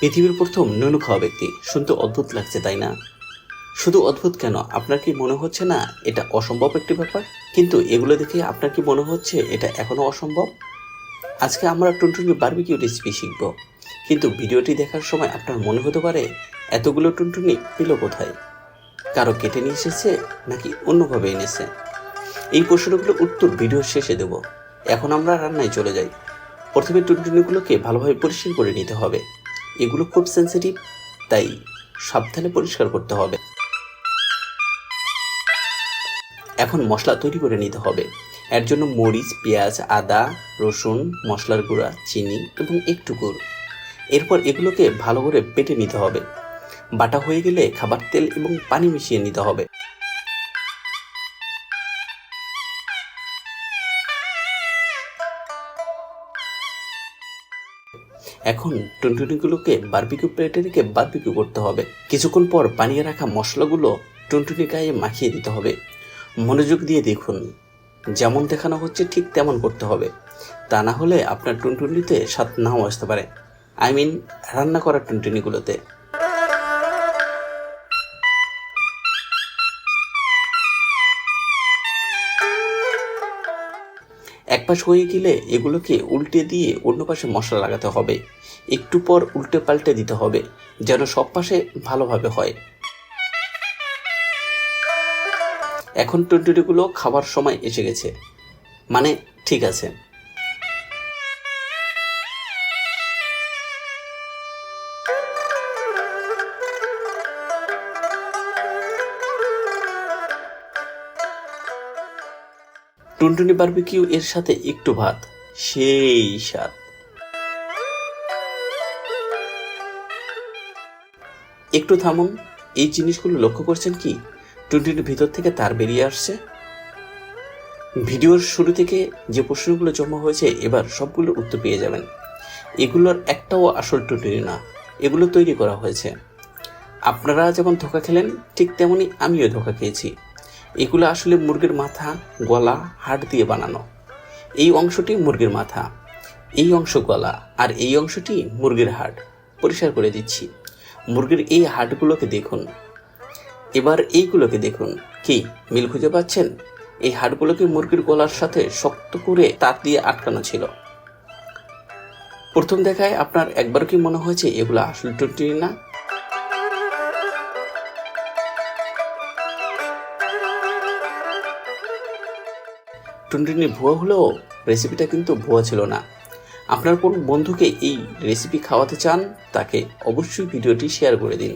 পৃথিবীর প্রথম নুনু খাওয়া ব্যক্তি। শুনতে অদ্ভুত লাগছে, তাই না? শুধু অদ্ভুত কেন? আপনার কি মনে হচ্ছে না এটা অসম্ভব একটি ব্যাপার? কিন্তু এগুলো দেখে আপনার কি মনে হচ্ছে এটা এখনও অসম্ভব? আজকে আমরা টুনটুনি বারবিকিউ রেসিপি শিখব। কিন্তু ভিডিওটি দেখার সময় আপনার মনে হতে পারে, এতগুলো টুনটুনি পেল কোথায়? কারও কেটে নিয়ে এসেছে নাকি অন্যভাবে এনেছে? এই প্রশ্নগুলো উত্তর ভিডিও শেষে দেব। এখন আমরা রান্নায় চলে যাই। প্রথমে টুনটুনিগুলোকে ভালোভাবে পরিষ্কার করে নিতে হবে। এগুলো খুব সেন্সিটিভ তাই সাবধানে পরিষ্কার করতে হবে। এখন মশলা তৈরি করে নিতে হবে। এর জন্য মরিচ, পেঁয়াজ, আদা, রসুন, মশলার গুঁড়া, চিনি এবং একটু গুড়। এরপর এগুলোকে ভালো করে বেটে নিতে হবে। বাটা হয়ে গেলে খাবার তেল এবং পানি মিশিয়ে নিতে হবে। এখন টুনটুনিগুলোকে বারবিকিউ প্লেটে রেখে বারবিকিউ করতে হবে। কিছুক্ষণ পর বানিয়ে রাখা মশলাগুলো টুনটুনি গায়ে মাখিয়ে দিতে হবে। মনোযোগ দিয়ে দেখুন, যেমন দেখানো হচ্ছে ঠিক তেমন করতে হবে। তা না হলে আপনার টুনটুনিতে স্বাদ নাও আসতে পারে। আই মিন রান্না করা টুনটুনিগুলোতে। পাশ হয়ে গেলে এগুলোকে উল্টে দিয়ে অন্য পাশে মশলা লাগাতে হবে। একটু পর উল্টে পাল্টে দিতে হবে, যেন সব পাশে ভালোভাবে হয়। এখন টুনটুনিগুলো খাবার সময় এসে গেছে। মানে ঠিক আছে। টুনটুনি বারবিকিউ এর সাথে একটু ভাত, সেই স্বাদ। একটু থামুন, এই জিনিসগুলো লক্ষ্য করছেন কি? টুনটুনির ভিতর থেকে তার বেরিয়ে আসছে। ভিডিওর শুরু থেকে যে প্রশ্নগুলো জমা হয়েছে, এবার সবগুলোর উত্তর পেয়ে যাবেন। এগুলোর একটাও আসল টুনটুনি না, এগুলো তৈরি করা হয়েছে। আপনারা যেমন ধোকা খেলেন, ঠিক তেমনি আমিও ধোকা খেয়েছি। এগুলো আসলে মুরগির মাথা, গলা, হাড় দিয়ে বানানো। এই অংশটি মুরগির মাথা, এই অংশ গলা, আর এই অংশটি মুরগির হাড়। পরিষ্কার করে দিচ্ছি। মুরগির এই হাড়গুলোকে দেখুন। এবার এইগুলোকে দেখুন। কি, মিল খুঁজে পাচ্ছেন? এই হাড়গুলোকে মুরগির গলার সাথে শক্ত করে তার দিয়ে আটকানো ছিল। প্রথম দেখায় আপনার একবার কি মনে হয়েছে এগুলো আসল টুনটুনি না? টুনটুনি ভুয়া হলেও রেসিপিটা কিন্তু ভুয়া ছিল না। আপনার কোন বন্ধুকে এই রেসিপি খাওয়াতে চান, তাকে অবশ্যই ভিডিওটি শেয়ার করে দিন।